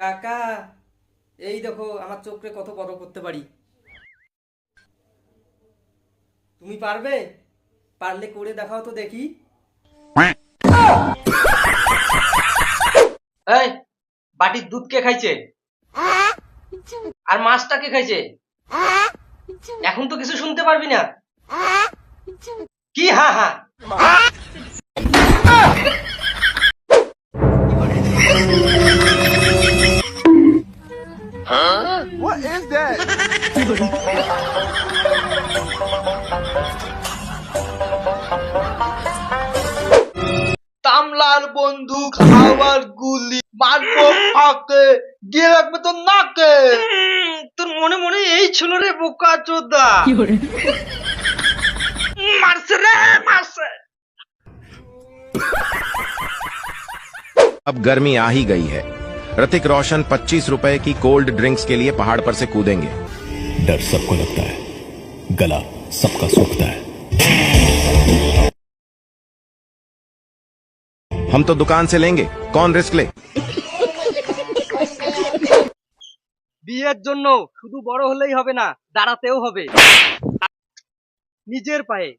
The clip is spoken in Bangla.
কাকা, এই দেখো, আমার কত বড় করতে পারি। তুমি পারবে? পারলে করে দেখাও তো দেখি। বাটির দুধ কে খাইছে? আর মাছটা কে খাইছে? এখন তো কিছু শুনতে পারবি না। কি? হ্যাঁ হ্যাঁ তামলার বন্দুক হাওয়ার গুলি মারবো ফাঁকে গিয়ে রাখবে তো নাকে উম, তোর মনে মনে এই ছিল রে বোকা চোদা মারছে রে মারছে अब गर्मी आ ही गई है ऋतिक रोशन 25 रुपए की कोल्ड ड्रिंक्स के लिए पहाड़ पर से कूदेंगे डर सबको लगता है गला सबका सूखता है हम तो दुकान से लेंगे कौन रिस्क ले বিয়ের জন্য শুধু বড় হলেই হবে না দাঁড়াতেও হবে নিজের পায়ে